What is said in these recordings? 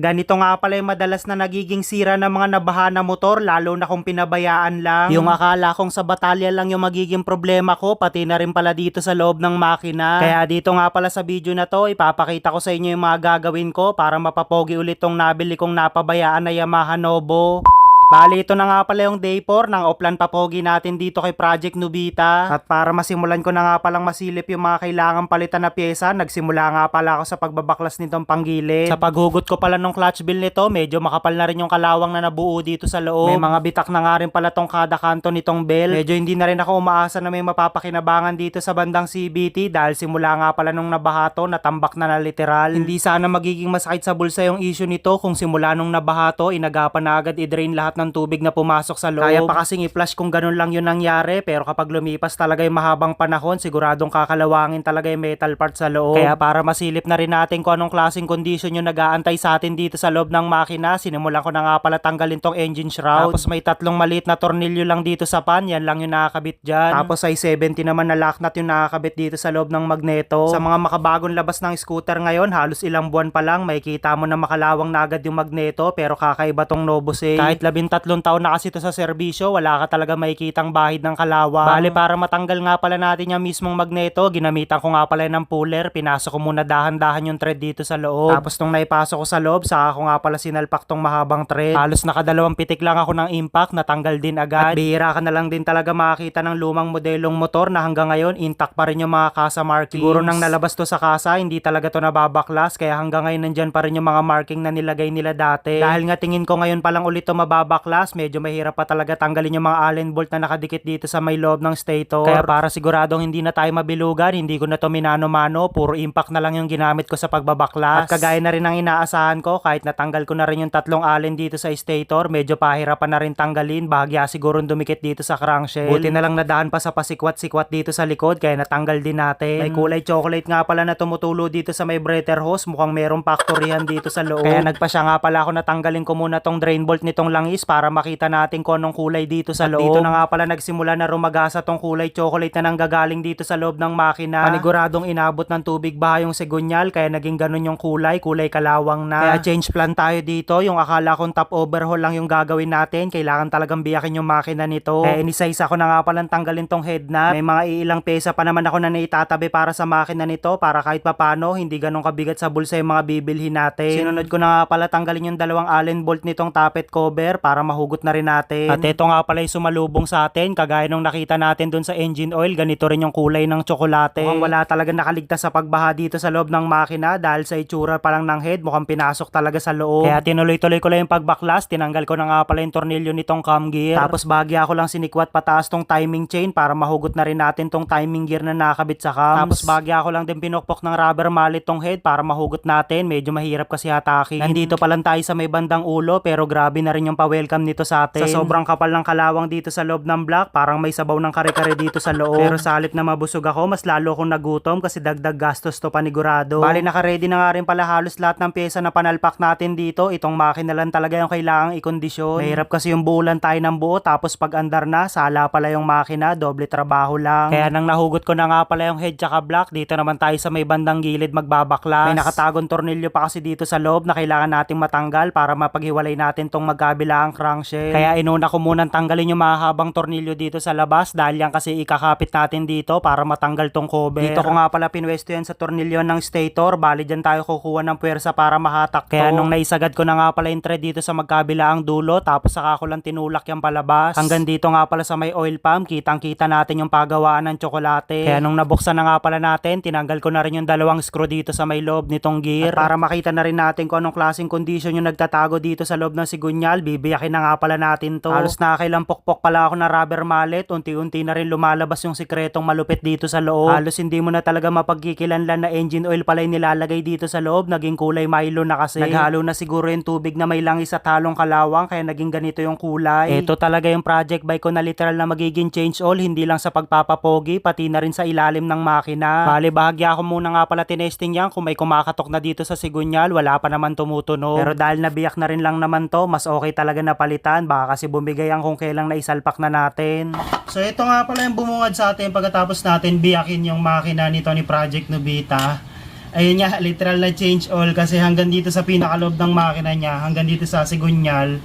Ganito nga pala yung madalas na nagiging sira ng mga nabaha na motor lalo na kung pinabayaan lang. Yung akala kong sa batalya lang yung magiging problema ko pati na rin pala dito sa loob ng makina. Kaya dito nga pala sa video na to ipapakita ko sa inyo yung mga gagawin ko para mapapogi ulit tong nabili kong napabayaan na Yamaha Novo. Bali, ito na nga pala yung day 4 ng Oplan Papogi natin dito kay Project Nubita. At para masimulan ko na nga palang masilip yung mga kailangan palitan na pyesa, nagsimula nga pala ako sa pagbabaklas nitong panggilid. Sa paghugot ko pala ng clutch bill nito, medyo makapal na rin yung kalawang na nabuo dito sa loob. May mga bitak na nga rin pala tong kada kanto nitong bell. Medyo hindi na rin ako umaasa na may mapapakinabangan dito sa bandang CBT dahil simula nga pala nung nabahato, natambak na na literal. Hindi sana magiging masakit sa bulsa yung issue nito kung simula nung nabahato, inagapan na agad i-drain lahat ng tubig na pumasok sa loob. Kaya pa kasing i-flush kung ganun lang yun nangyari pero kapag lumipas talaga yung mahabang panahon, siguradong kakalawangin talaga yung metal part sa loob. Kaya para masilip na rin natin kung anong klaseng condition yung nag-aantay sa atin dito sa loob ng makina, sinimulan ko na nga pala tanggalin tong engine shroud. Tapos may tatlong maliit na tornilyo lang dito sa pan, yan lang yung nakakabit dyan. Tapos ay 70 naman na lock nut yung nakakabit dito sa loob ng magneto. Sa mga makabagong labas ng scooter ngayon, halos ilang buwan pa lang, may kita mo na makalawang na agad yung magneto pero kakaiba tong Novosay. Kahit labintatlong taon na kasi ito sa serbisyo, wala ka talaga makikitang bahid ng kalawang. Bale para matanggal nga pala natin yung mismong magneto, ginamitan ko nga pala ng puller, pinasok ko muna dahan-dahan yung thread dito sa loob. Tapos nung naipasok ko sa loob, saka ko nga pala sinalpak tong mahabang thread. Halos nakadalawang pitik lang ako ng impact, natanggal din agad. At bihira ka na lang din talaga makakita ng lumang modelong motor na hanggang ngayon intact pa rin yung mga kasa markings. Siguro nang nalabas to sa kasa, hindi talaga to nababaklas, kaya hanggang ngayon nandyan pa rin yung mga marking na nilagay nila dati. Dahil nga tingin ko ngayon pa lang ulit to mababaklas, medyo mahirap pa talaga tanggalin yung mga allen bolt na nakadikit dito sa may loob ng stator. Kaya para siguradong hindi na tayo mabilugan, hindi ko na to minano-mano, puro impact na lang yung ginamit ko sa pagbabaklas. At kagaya na rin ang inaasahan ko, kahit natanggal ko na rin yung tatlong allen dito sa stator, medyo pahirapan na rin tanggalin, bahagya siguro dumikit dito sa crankshell. Buti na lang nadaan pa sa pasikwat-sikwat dito sa likod, kaya natanggal din natin. May kulay chocolate nga pala na tumutulo dito sa may breather hose, mukhang merong factoryhan dito sa loob. Kaya nagpa siya nga pala ako natanggalin ko muna tong drain bolt nitong langis para makita natin kung anong kulay dito sa loob. Dito na nga pala nagsimula na rumagasa tong kulay chocolate na nanggagaling dito sa loob ng makina. Paniguradong inabot ng tubig ba yung segunyal kaya naging ganun yung kulay, kulay kalawang na. Kaya change plan tayo dito. Yung akala kong top overhaul lang yung gagawin natin, kailangan talagang biyakin yung makina nito. Kaya inisa-isa ko na nga palang tanggalin tong head nut. May mga iilang pesa pa naman ako na naitatabi para sa makina nito para kahit papano hindi ganun kabigat sa bulsa yung mga bibilhin natin. Sinunod ko na nga pala tanggalin yung dalawang allen bolt nitong tappet cover para mahugot na rin natin. At ito nga pala yung sumalubong sa atin, kagaya nung nakita natin dun sa engine oil, ganito rin yung kulay ng tsokolate. Mukhang wala talaga nakaligtas sa pagbaha dito sa loob ng makina dahil sa itsura pa lang ng head, mukhang pinasok talaga sa loob. Kaya tinuloy-tuloy ko lang yung pagbaklas, tinanggal ko na nga pala yung tornilyo nitong cam gear. Tapos bagya ko lang sinikwat pataas tong timing chain para mahugot na rin natin tong timing gear na nakabit sa cams. Tapos bagya ko lang din pinokpok ng rubber mallet tong head para mahugot natin, medyo mahirap kasi hatakin. Nandito pa lang tayo sa may bandang ulo pero grabe na rin yung pa-welcome nito sa atin. Sa sobrang kapal ng kalawang dito sa loob ng block, parang may sabaw ng kare-kare dito sa loob. Pero sa halip na mabusog ako, mas lalo akong nagutom kasi dagdag gastos to panigurado. Bali naka-ready na nga rin pala halos lahat ng pyesa na panalpak natin dito. Itong makina lang talaga yung kailangang ikondisyon. Mahirap kasi yung buulan tayo ng buo tapos pag andar na, sala pala yung makina, doble trabaho lang. Kaya nang nahugot ko na nga pala yung head tsaka block, dito naman tayo sa may bandang gilid magbabaklas. May nakatagong tornilyo pa kasi dito sa loob na kailangan nating matanggal para mapaghiwalay natin tong magkabilang crankshell. Kaya inuna ko munang tanggalin yung mahabang tornilyo dito sa labas dahil yan kasi ikakapit natin dito para matanggal tong cover. Dito ko nga pala pinwesto yan sa tornilyo ng stator. Bali dyan tayo kukuha ng puwersa para mahatak to. Kaya nung naisagad ko na nga pala yung thread dito sa magkabilaang dulo tapos saka ko lang tinulak yung palabas. Hanggang dito nga pala sa may oil pump, kitang kita natin yung pagawaan ng tsokolate. Kaya nung nabuksan na nga pala natin, tinanggal ko na rin yung dalawang screw dito sa may loob nitong gear. At para makita na rin natin kung anong klaseng condition yung nagtatago dito sa loob ng sigunyal, bibiyakin na nga pala natin to. Halos nakakailang pokpok pala ako na rubber mallet, unti-unti na rin lumalabas yung sikretong malupit dito sa loob. Halos hindi mo na talaga mapagkikilanlan na engine oil pala yung nilalagay dito sa loob, naging kulay Milo na kasi. Naghalo na siguro yung tubig na may langis at halong kalawang kaya naging ganito yung kulay. Ito talaga yung project bike ko na literal na magiging change oil, hindi lang sa pagpapapogi, pati na rin sa ilalim ng makina. Bale, bahagya ako muna nga pala tinesting yan kung may kumakatok na dito sa sigunyal, wala pa naman tumutunog. Pero dahil nabiyak na rin lang naman to, mas okay talaga na palitan, baka kasi bumigay ang kung kailang naisalpak na natin. So ito nga pala yung bumungad sa atin pagkatapos natin biyakin yung makina nito ni Project Nubita. Ayun nga, literal na change all kasi hanggang dito sa pinakaloob ng makina niya, hanggang dito sa sigunyal,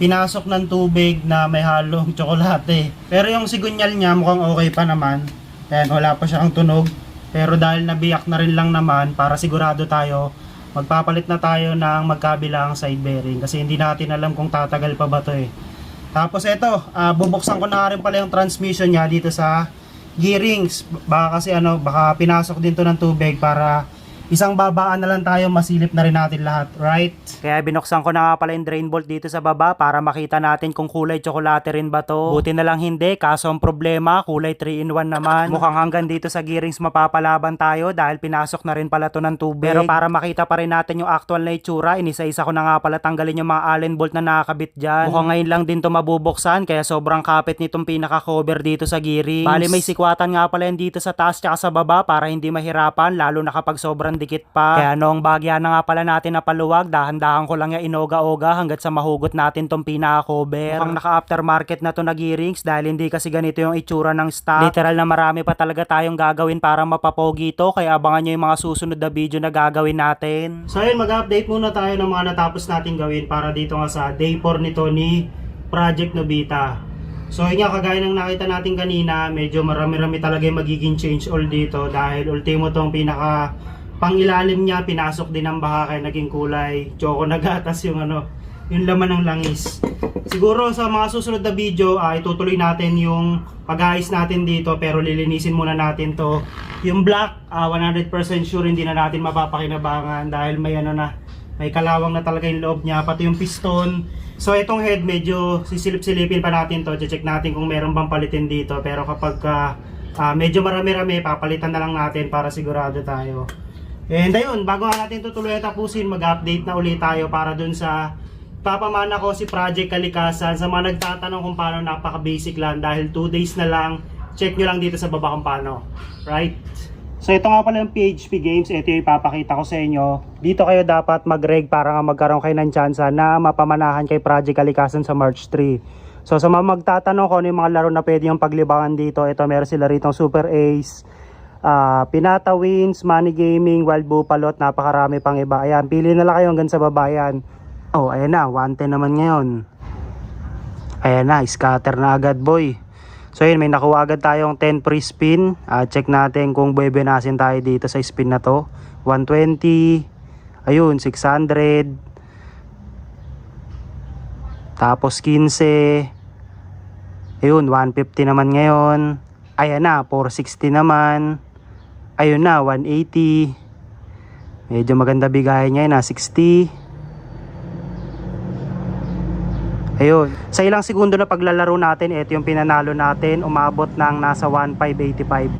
pinasok ng tubig na may halong tsokolate. Pero yung sigunyal niya mukhang okay pa naman. Ayan, wala pa siyang tunog. Pero dahil nabiyak na rin lang naman, para sigurado tayo, magpapalit na tayo ng magkabilang side bearing kasi hindi natin alam kung tatagal pa ba to eh. Tapos ito, ah, bubuksan ko na rin pala yung transmission niya dito sa gearings. Baka kasi ano, baka pinasok din to ng tubig para isang babaan na lang tayo, masilip na rin natin lahat, right? Kaya binuksan ko na nga pala yung drain bolt dito sa baba para makita natin kung kulay tsokolate rin ba to. Buti na lang hindi, kaso ang problema, kulay 3 in 1 naman. Mukhang hanggang dito sa gearings mapapalaban tayo dahil pinasok na rin pala to ng tubig. Pero para makita pa rin natin yung actual na itsura, inisa-isa ko na nga pala tanggalin yung mga allen bolt na nakakabit dyan. Mukhang ngayon lang din to mabubuksan, kaya sobrang kapit nitong pinaka-cover dito sa gearings. Bali may sikwatan nga pala yan dito sa taas tsaka sa baba para hindi mahirapan, lalo na kapag sobrang dikit pa. Kaya noong bagya na nga pala natin na paluwag, dahan-dahan ko lang yung inoga-oga hanggat sa mahugot natin tong pinaka-cover. Mukhang naka-aftermarket na to na gearings dahil hindi kasi ganito yung itsura ng stock. Literal na marami pa talaga tayong gagawin para mapapogi to, kaya abangan nyo yung mga susunod na video na gagawin natin. So ayun, mag-update muna tayo ng mga natapos natin gawin para dito nga sa day 4 nito ni Project Nobita. So yun nga, kagaya ng nakita natin kanina, medyo marami-rami talaga yung magiging change all dito dahil ultimo tong pinaka pangilalim niya, pinasok din ng baha kaya naging kulay choco na gatas yung ano, yung laman ng langis. Siguro sa mga susunod na video, ay itutuloy natin yung pag-ayos natin dito pero lilinisin muna natin to. Yung black, ah, 100% sure hindi na natin mapapakinabangan dahil may ano na, may kalawang na talaga yung loob niya, pati yung piston. So itong head medyo sisilip-silipin pa natin to, check natin kung meron bang palitin dito. Pero kapag ah, ah, medyo marami-rami, papalitan na lang natin para sigurado tayo. And ayun, bago nga natin tutuloy tapusin, mag-update na ulit tayo para dun sa papamana ko si Project Kalikasan sa mga nagtatanong kung paano napaka-basic lang dahil 2 days na lang, check nyo lang dito sa baba kung paano. Right? So ito nga pala yung PHP games, ito yung ipapakita ko sa inyo. Dito kayo dapat mag-reg para nga magkaroon kayo ng chance na mapamanahan kay Project Kalikasan sa March 3. So sa mga magtatanong kung ano yung mga laro na pwede yung paglibangan dito, ito meron sila rito Super Ace, ah Pinata Wins, Money Gaming, Wild Bupalot, napakarami pang iba. Ayan, pili na lang kayo hanggang sa babayan. Oh, ayan na, 110 naman ngayon. Ayan na, scatter na agad boy. So yun, may nakuha agad tayong 10 free spin. Ah, check natin kung bebenasin tayo dito sa spin na to. 120. Ayun, 600. Tapos 15. Ayun, 150 naman ngayon. Ayan na, 460 naman. Ayun na, 180. Medyo maganda bigay niya na 60. Ayun. Sa ilang segundo na paglalaro natin, ito yung pinanalo natin. Umabot ng nasa 1,585.